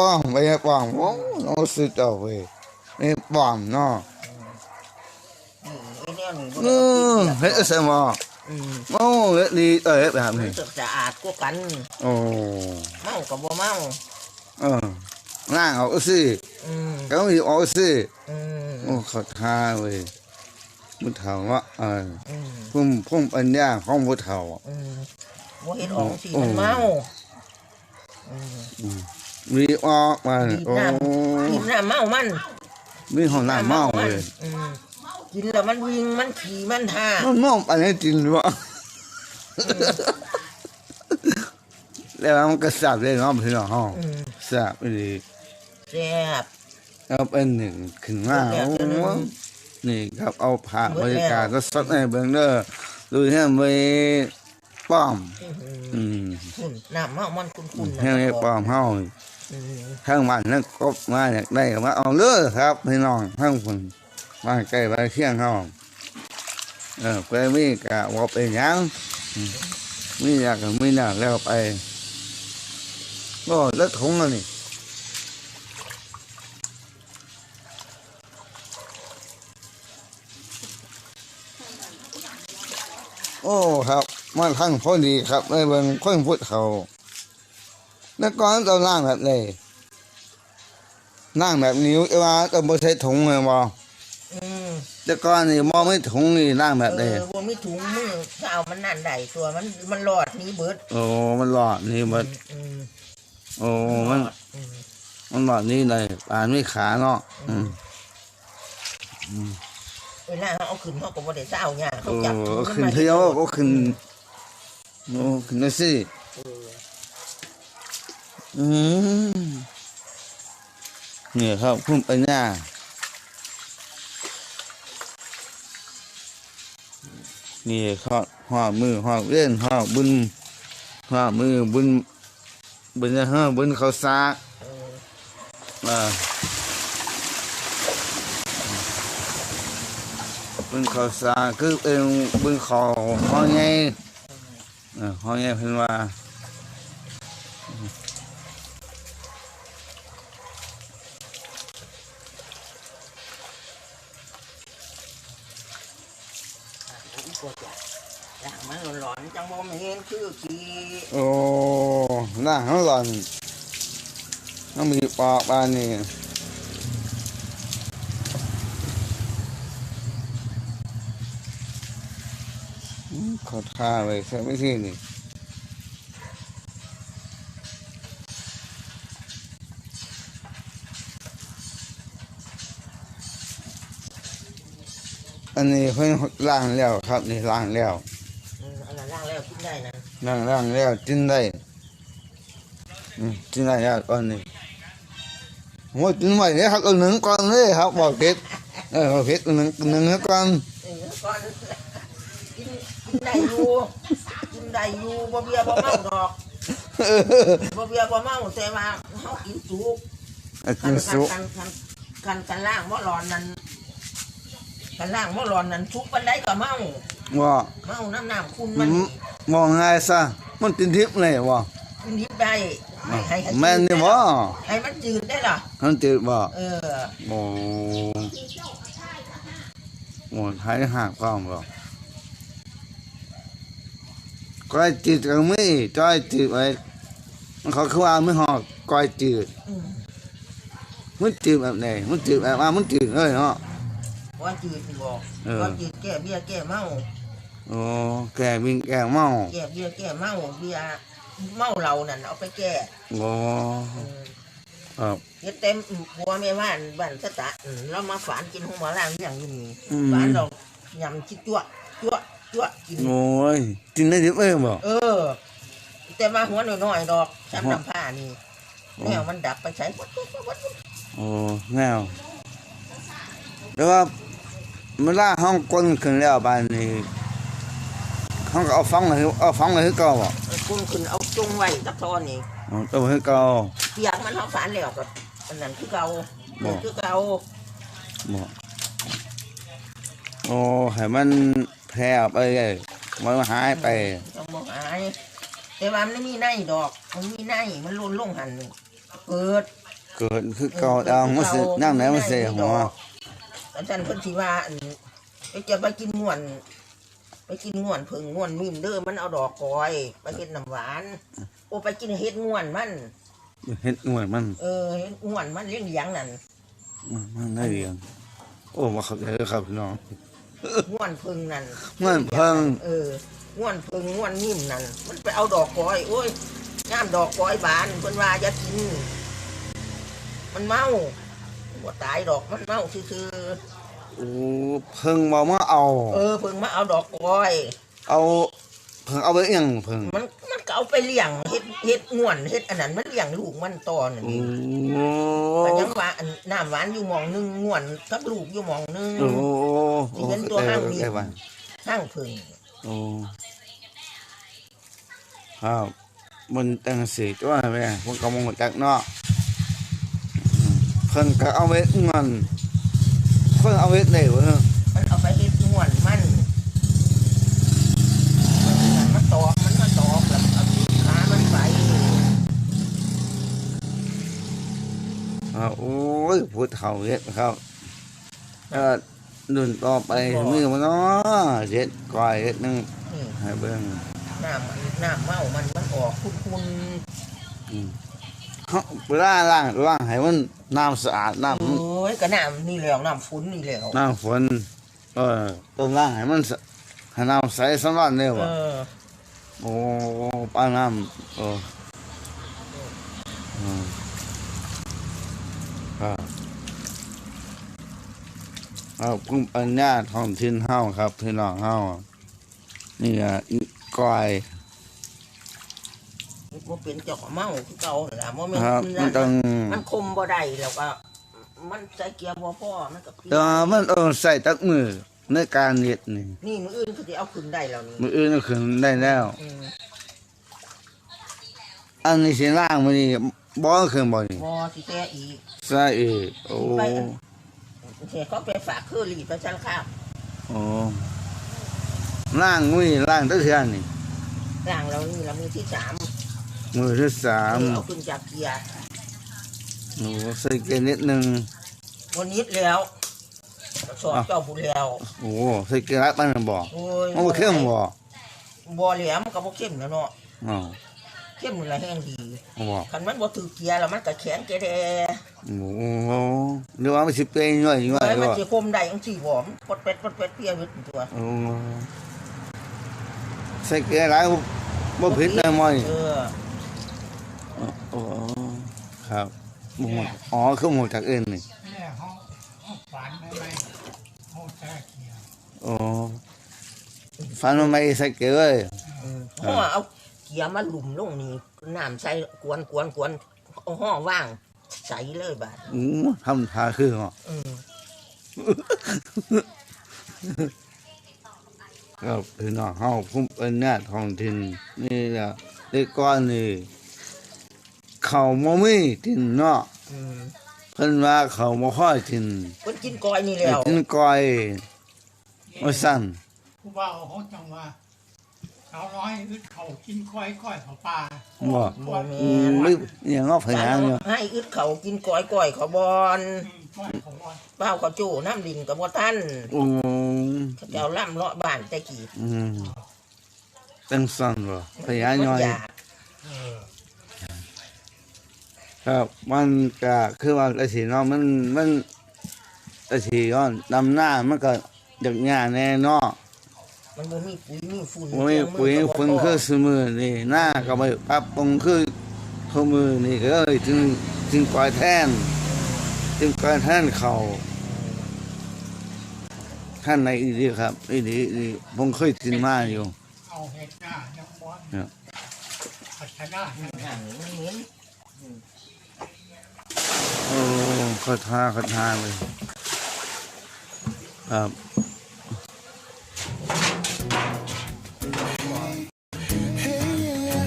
ป้อมไม่ใช่ป้อมโอ้เราสุดเอาเว้ยไม่ป้อมเนาะนี่ไอ้เนี่ยนี่เออเฮ็ดเสมออืมโอ้เฮ็ดดีเอ้ยแบบนี้รู้สึกสะอาดกว่ากันโอ้เมากับบ่เมาเออนั่งเอาสิอืมก็มีเอาสิอืมโอ้เขาท่าเว้ยมุเฒ่าว่าเอออืมพุ่มพุ่มปัญญาของมุเฒ่าอืมบ่เห็นออกสิมันเมาอื มมีออกมากินโอ้น้ำกินน้ำเมามันมีห้องน้ำเมาเว้ยอืมกินแล้วมันวิ่งมันขี่มันท่ามันมองไปให้จริงวะแล้วมันก็สับเลยเนาะพี่น้องห้องอืมสับไปเลยแซ่บเอาเป็นหนึ่งขึ้นมาแซ่โอ้บจังเลยนี่ครับเอาผ่าเบิบดแล้วริการก็สดในเบื้องเด้อดูให้ไม่ป้อมอืมอืม คุณน้ำเมามันคุ้นๆนะให้ไม่ป้อมเฮาอืมทั้งวันนั้นก็มาอยากได้ก็มาเอาเลยครับพี่น้องทั้งคนมาใกล้ไปเที่ยงเฮาเออไปมีกะว่าเป็นหยังอืมมีอยากก็มีอยากแล้วไปก็แล้วถุงอันนี้โอ้ครับ มาทั้งพอดีครับในเบิ่งคนพุทธเขาแล้วก่อนเราล่างแบบเลยนั่งแบบนิ้วเอว่าต้องบ่ใช้ถุงเลยบ่อืมแต่ก่อนนี่มองไม่ถุงนี่นั่งแบบเอเลยอบ่มีถุงมือถ้าเอามันนั่นได้ตัวมันมันรอดหนี้เบิดโอ้มันหลอดนี่มันอืมโอ้มันอืมมันหลอดนี่เลยปานไม่ขาเนาะอืมเวลาเขาเอาขึ้นเขาก็บ่ได้เศร้าหยังเขาโอ้จับถุงมัขึ้นมาเที่ยวก็ขึ้น โอ้ขนได้สิอืมเนี่ยครับคุณปัญญานี่ครับห่อมือห่อเล่นห่อบุญห่อมือบุญบุญจะห่อบุญเขาซาอ่าบุญเขาซาคือเป็นบุญเขาห้อไง ห้องไงเพิ่นว่าอีกตัวจ้ะอย่างมันหลอนๆจังบ่มาเห็นคือขี้โอ้หน้าเขาหล่อนต้องมีปอกบานนี่ อืมขอท่าเลยใช่ไม่ที่นี่อันนี้เพิ่นล้างแล้วครับ นี่ล้างแล้วอืมอันนั้นล่างแล้วกินได้นะล้างล้างแล้วกินได้อืมกินได้แล้วตอนนี้โอ้ยกินไว้เนี่ยครับเอาหนึ่งก่อนเลยครับบอกเผ็ดเออบอกเผ็ดเอาหนึ่งหนึ่งก่อนเออก่อนกินกิน ได้อยู่กินได้อยู่บ่เบียร์บ่เมาดอกเออบ่เบียร์บ่เมาแต่ว่าเฮากินสุกเอาคักินนสุกคันคันคันกันล่างบ่ร้อนนั่นกันล่างบ่ร้อนนั่นสุกปานใดก็เมาว่าเมาน้ำน้ำคุณมันมองง่ายซะมันติดทิพย์เลยว่านิดได้ให้ให้ให้แม่นนี่บ่ให้มันจืดได้ล่ะมันติดบ่เออโอ้โอ้ไทยหักความบ่ ก้อยจืดก็มีจ้อยจืดไว้มันเขาคือว่าไม่หอกก้อยจืดอืมมันจืดแบบไหนมันจืดแบบว่ามันจืดเลยเนาะว่าจืดสิบอกเออว่าจืดแก้เบียร์แก้เมาโอ้แกวิ่งแกเมาแก้เบียร์แก้เมาเบียร์เมาเรานั่นเอาไปแก้โอ้อืมครับเฮ็ดเต็มผัวแม่บ้านบ้านสตะอืมเรามาฝานกินหัวหมาล่างอย่างอยู่นี่อืมฝานเรายำชิจั่วจั่ว จั่วกินโอ้ยกินได้ดิบเอ้ยบ่เออ แต่มาหัวน้อยๆดอกซ้ำน้ำผ้านี่แนวมันดับไปใช้วัดวัดวัดวัดโอ้แนวแต่ว่าเวลาห้องก้นขึ้นแล้วบานนี้ห้องก็เอาฟังเลยเอาฟังเลยคือเก่าบ่คุณคุณเอาจงไว้กับทอนี่เอาตัวคือเก่าเปียกมันเขาฝานแล้วก็อันนั้นคือเก่าบ่คือเก่าบ่โอ้ให้มัน แพร่ออกไปเลยมันหายไปต้องบอกหายแต่ว่ามันไม่มีในดอก มันมีในมันหล่นลงหันนี่เปิด เกิดคือเก่าดาวมันสิน้ำไหนมันเสียหัวอาจารย์เพิ่นสิว่าอันไปจะไปกินง่วน ไปกินง่วนเพิ่งง่วนมิมเด้อมันเอาดอกกอย ไปเฮ็ดน้ำหวาน โอไปกินเฮ็ดง่วนมันเฮ็ดหน่วยมัน เออเฮ็ดง่วนมันเลี้ยงเลี้ยงนั่นมันได้เรียงโอ้มาเข้าใจแล้วครับพี่น้อง ง่วนเพิ่งนั่นง่วนเพิ่ง เออง่วนเพิ่งง่วนนิ่มนั่นมันไปเอาดอกกอยโอ้ยย่ามดอกกอยบานเพิ่นว่าอย่ากิน มันเมาบ่ตายดอกมันเมาซื่อโอ้เพิ่งบ่มาเอาๆเออเพิ่งมาเอาดอกกอย เอาเพิ่งเอาไปเอียงเพิ่งมันมันก็ เอาไปเลี้ยงเฮ็ดเฮ็ดง่วนเฮ็ดอันนั้นมันเลี้ยงลูกมันตอนนั่นโอ้นี่แต่ยังว่าอันน้ำหวานอยู่หมองหนึงง่วนกับลูกอยู่หมองหนึง โอ้โอ้เห็นตัวห้างนี่ ได้บ้างห้างเพิ่งโอ้ครับมันตั้งสีตัวแม่พวกกำมงจักเนาะอืมเพิ่นก็เอาไว้เงินเพิ่นเอาไว้ไหนวะมันเอาไปเฮ็ดง่วนมันมันมาตอกมันมาตอกแล้วเอาขามันไป อ่าโอ้ยพูดเท่าเฮ็ดครับเออดุนต่อไปมือมันเนาะเฮ็ดก้อยเฮ็ดหนึงนี่ให้เบิ่งน้ำมันน้ำเมามันมันออกคุ้นอืมเฮาเวลาล้างล้างให้มันน้ำสะอาดๆน้ำโอ้ยก็น้ำนี่แล้วน้ำฝนนี่แล้วน้ำฝนเออต้องล้างให้มันสะให้น้ำใสสำรันเด้เอบ่อโอ้ป้าน้ำเอออืมครับ ครับเพิ่งปัญญาท้องถิ่นเฮาครับพี่น้องเฮานี่อะก้อยมันเป็นเจ้าของเมาคือเก่าหั่นล่ะบ่แม่นครับมันมันต้องมันคมบ่ได้แล้วก็ มันใส่เกียร์บ่พอมันก็เปลี่ยนแต่ว่ามันต้องใส่ตักมือในการเฮ็ดนี่นี่มืออื่นเขาจะเอาขึ้นได้แล้วนี่มืออื่นก็ขึ้นได้แล้วอืมอันนี้สิล้างมื้อนี้บ่ขึ้นบ่นี่บอสิแก้อีกใส่อีกโอ้ไปอัน เสียเขาไปฝากเครือรีดไปชั้นข้าวโอ้ล้างมื้อนี้ล้างแตั้งเทื่อนี่ร่างเรานี่เรามือที่สามมือที่สามเอาขึ้นจากเกียร์โอ้ใส่เกลือนิดนึงวันนี้แล้วสอบอ้าวเจ้าบุญแล้วโอ้ใส่เกลือรักปานนั้นบ่โอ้ยมันบ่เข้มบ่บ่เหลี่ยมนก็บ่เข้มแล้วเนาะอ๋อเข้มนี่ละแห้งดีบ่คันมันบ่ถือเกียร์แล้วมันก็แข็งแกแด โอ้หรือว่ามันสิเปื่อยย่อยย่อยเอ้ยมันบ่สิคมได้จังซี่บ่มนปดเป็ดปดเป็ดเปียวิตตัวโอ้ใส่เกลือหลายบ่บ่เผ็ดได้มั้ยเออโอ้ครับบ่หมดอ๋อคือหมดจากอื่นนี่เนี่ยเขาเขาฝันได้ไหมเขาแท้เกียร์โอ้ฟันมันไม่ใส่เกลือเลยเออห่อเอาเกียร์มาหลุมลงนี่น้ำใส่กวนกวนกวนเอาห่อว่าง ใส่เลยบาดอู้ทำท่าคือเหรออืมครับพี่น้องเฮาพุ่มเป็นญาติท้องถิ่นนี่ล่ะเด็กก่อนนี่เขาบ่มีกินเนาะอืมเพิ่นว่าเขาบ่ค่อยกินเพิ่นกินกอยนี่แล้วกินก้อยว่าซั่น ผู้บ่าวเขาจังว่า สาวน้อยอึดเขากินก้อยก้อยเขาปลาบ่บ่แม่อืมนหรืออหยังเงาะพยางอยู่ให้อึดเขากินกอยกอยเขาบอนอืมก้อยเขาว่าเป้าเขาจู้น้ำดินกับบ่ท่านโอ้เขาเจ้าล่ำเลาะบ้านแต่กี้อืมจังซั่นบ่พยางย่อยมันากเออครับมันก็คือว่าไอ้สิเนาะมันมันไอ้สิย้อนดำหน้ามันก็จักหญ้าแน่เนาะ มันบ่มีปุ๋ยมีฝุ่นโอ้ยปุ๋ยฝุ่นคือสมือนี่หน้าก็ไปปรับปรุงคือคือมือนี่ก็เลยจึงจึงปล่อยแทนจึงปล่อยแทนเขาท่านในอีดีครับอีดีอีดีผมเคยกินมาอยู่เอาเห็ดหน้ายังบอลเนี่ยพัฒนาให้อ่างมันเหม็นโอ้เขาทาเขาทาเลยครับ